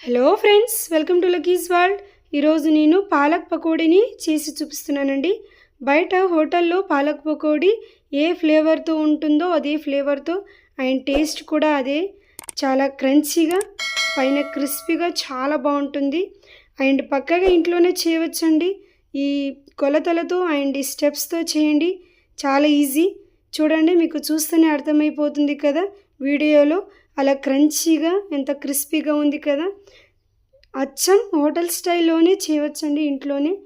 Hello friends welcome to Lucky's world ఈరోజు నేను పాలక్ పకోడీని చేసి చూపిస్తున్నానండి. బయట హోటల్లో పాలక్ పకోడీ ఏ ఫ్లేవర్తో ఉంటుందో అదే ఫ్లేవర్తో అండ్ టేస్ట్ కూడా అదే. చాలా క్రంచీగా పైన క్రిస్పీగా చాలా బాగుంటుంది. అండ్ పక్కగా ఇంట్లోనే చేయవచ్చండి. ఈ కొలతలతో అండ్ ఈ స్టెప్స్తో చేయండి. చాలా ఈజీ. చూడండి మీకు చూస్తేనే అర్థమైపోతుంది కదా. వీడియోలో అలా క్రంచీగా ఎంత క్రిస్పీగా ఉంది కదా? అచ్చం హోటల్ స్టైల్లోనే చేయవచ్చండి ఇంట్లోనే.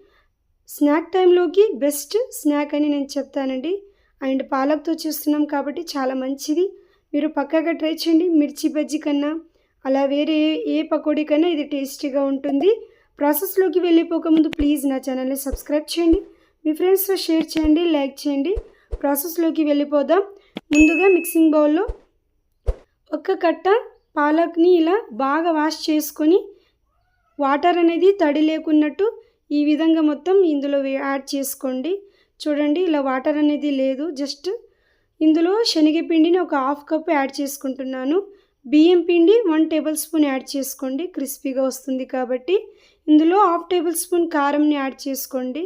స్నాక్ టైంలోకి బెస్ట్ స్నాక్ అని నేను చెప్తానండి. అండ్ పాలక్తో చేస్తున్నాం కాబట్టి చాలా మంచిది. మీరు పక్కగా ట్రై చేయండి మిర్చి బజ్జీ కన్నా. అలా వేరే ఏ ఏ పకోడీ కన్నా ఇది టేస్టీగా ఉంటుంది. ప్రాసెస్లోకి వెళ్ళిపోకముందు ప్లీజ్ నా ఛానల్ని సబ్స్క్రైబ్ చేయండి. మీ ఫ్రెండ్స్తో షేర్ చేయండి లైక్ చేయండి. ప్రాసెస్లోకి వెళ్ళిపోదాం. ముందుగా మిక్సింగ్ బౌల్లో ఒక కట్ట పాలక్ని ఇలా బాగా వాష్ చేసుకొని వాటర్ అనేది తడి లేకున్నట్టు ఈ విధంగా మొత్తం ఇందులో యాడ్ చేసుకోండి. చూడండి ఇలా వాటర్ అనేది లేదు. జస్ట్ ఇందులో శనగపిండిని ఒక హాఫ్ కప్ యాడ్ చేసుకుంటున్నాను. బియ్యం పిండి వన్ టేబుల్ స్పూన్ యాడ్ చేసుకోండి. క్రిస్పీగా వస్తుంది కాబట్టి ఇందులో హాఫ్ టేబుల్ స్పూన్ కారంని యాడ్ చేసుకోండి.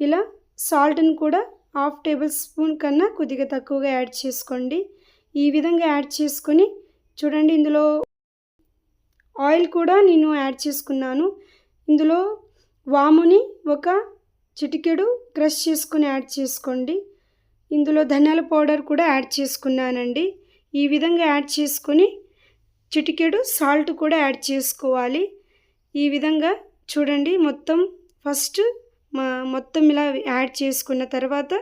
ఇలా సాల్ట్ని కూడా హాఫ్ టేబుల్ స్పూన్ కన్నా కొద్దిగా తక్కువగా యాడ్ చేసుకోండి. ఈ విధంగా యాడ్ చేసుకొని చూడండి ఇందులో ఆయిల్ కూడా నేను యాడ్ చేసుకున్నాను. ఇందులో వాముని ఒక చిటికెడు క్రష్ చేసుకొని యాడ్ చేసుకోండి. ఇందులో ధనియాల పౌడర్ కూడా యాడ్ చేసుకున్నానండి. ఈ విధంగా యాడ్ చేసుకొని చిటికెడు సాల్ట్ కూడా యాడ్ చేసుకోవాలి. ఈ విధంగా చూడండి మొత్తం ఫస్ట్ మా మొత్తం ఇలా యాడ్ చేసుకున్న తర్వాత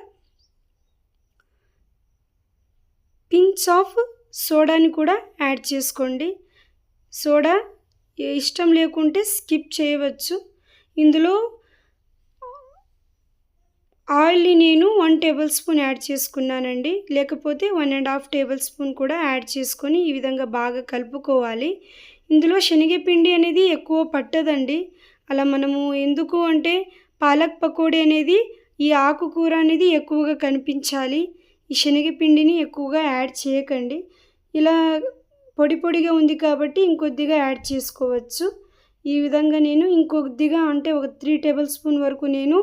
పించ్ ఆఫ్ సోడాని కూడా యాడ్ చేసుకోండి. సోడా ఇష్టం లేకుంటే స్కిప్ చేయవచ్చు. ఇందులో ఆయిల్ని నేను వన్ టేబుల్ స్పూన్ యాడ్ చేసుకున్నానండి. లేకపోతే one and half tablespoon కూడా యాడ్ చేసుకొని ఈ విధంగా బాగా కలుపుకోవాలి. ఇందులో శనగపిండి అనేది ఎక్కువ పట్టదండి. అలా మనము ఎందుకు అంటే పాలక్ పకోడీ అనేది ఈ ఆకుకూర అనేది ఎక్కువగా కనిపించాలి. ఈ శనగపిండిని ఎక్కువగా యాడ్ చేయకండి. ఇలా పొడి పొడిగా ఉంది కాబట్టి ఇంకొద్దిగా యాడ్ చేసుకోవచ్చు. ఈ విధంగా నేను ఇంకొద్దిగా అంటే ఒక త్రీ టేబుల్ స్పూన్ వరకు నేను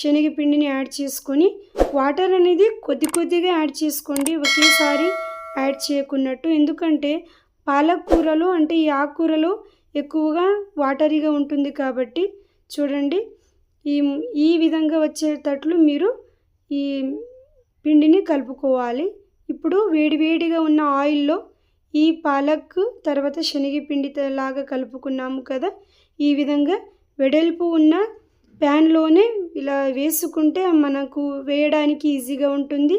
శనగపిండిని యాడ్ చేసుకొని వాటర్ అనేది కొద్ది కొద్దిగా యాడ్ చేసుకోండి. ఒకేసారి యాడ్ చేయకున్నట్టు. ఎందుకంటే పాలకూరలు అంటే ఈ ఆకుకూరలో ఎక్కువగా వాటరీగా ఉంటుంది కాబట్టి చూడండి. ఈ ఈ విధంగా వచ్చేటట్లు మీరు ఈ పిండిని కలుపుకోవాలి. ఇప్పుడు వేడివేడిగా ఉన్న ఆయిల్లో ఈ పాలక్ తర్వాత శనగపిండి లాగా కలుపుకున్నాము కదా. ఈ విధంగా వెడల్పు ఉన్న ప్యాన్లోనే ఇలా వేసుకుంటే మనకు వేయడానికి ఈజీగా ఉంటుంది.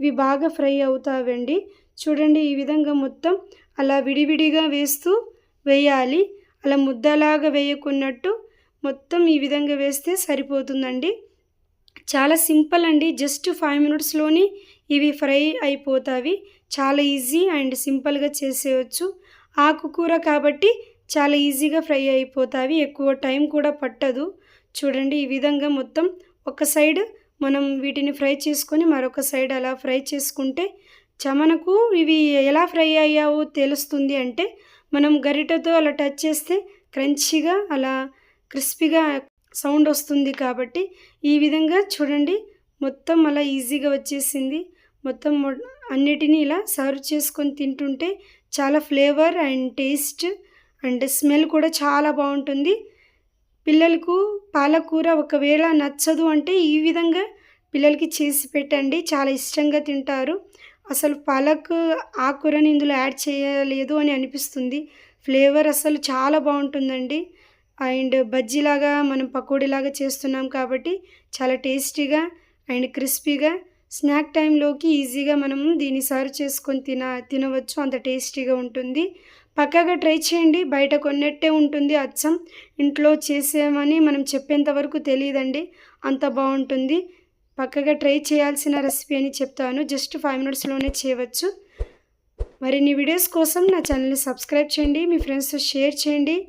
ఇవి బాగా ఫ్రై అవుతావండి. చూడండి ఈ విధంగా మొత్తం అలా విడివిడిగా వేస్తూ వేయాలి. అలా ముద్దలాగా వేయకున్నట్టు మొత్తం ఈ విధంగా వేస్తే సరిపోతుందండి. చాలా సింపుల్ అండి. జస్ట్ ఫైవ్ మినిట్స్లోని ఇవి ఫ్రై అయిపోతాయి చాలా ఈజీ అండ్ సింపుల్గా చేసేయచ్చు. ఆకుకూర కాబట్టి చాలా ఈజీగా ఫ్రై అయిపోతాయి ఎక్కువ టైం కూడా పట్టదు. చూడండి ఈ విధంగా మొత్తం ఒక సైడ్ మనం వీటిని ఫ్రై చేసుకొని మరొక సైడ్ అలా ఫ్రై చేసుకుంటే చమనకు మనకు ఇవి ఎలా ఫ్రై అయ్యావో తెలుస్తుంది అంటే మనం గరిటెతో అలా టచ్ చేస్తే క్రంచీగా అలా క్రిస్పీగా సౌండ్ వస్తుంది కాబట్టి ఈ విధంగా చూడండి. మొత్తం అలా ఈజీగా వచ్చేసింది. మొత్తం మొ- అన్నిటినీ ఇలా సర్వ్ చేసుకొని తింటుంటే చాలా flavour and taste and smell కూడా చాలా బాగుంటుంది. పిల్లలకు పాలకూర ఒకవేళ నచ్చదు అంటే ఈ విధంగా పిల్లలకి చేసి పెట్టండి. చాలా ఇష్టంగా తింటారు. అసలు పాలక్ ఆకుకూరని ఇందులో యాడ్ చేయలేదు అని అనిపిస్తుంది. ఫ్లేవర్ అసలు చాలా బాగుంటుందండి. అండ్ బజ్జీలాగా మనం పకోడీలాగా చేస్తున్నాం కాబట్టి చాలా టేస్టీగా అండ్ క్రిస్పీగా స్నాక్ టైంలోకి ఈజీగా మనం దీన్ని సర్వ్ చేసుకొని తిన తినవచ్చు. అంత టేస్టీగా ఉంటుంది. పక్కగా ట్రై చేయండి. బయట కొన్నట్టే ఉంటుంది అచ్చం. ఇంట్లో చేసామని మనం చెప్పేంత వరకు తెలియదండి. అంత బాగుంటుంది. పక్కగా ట్రై చేయాల్సిన రెసిపీ అని చెప్తాను. జస్ట్ ఫైవ్ మినిట్స్లోనే చేయవచ్చు. మరిన్ని వీడియోస్ కోసం నా ఛానల్ని సబ్స్క్రైబ్ చేయండి. మీ ఫ్రెండ్స్తో షేర్ చేయండి.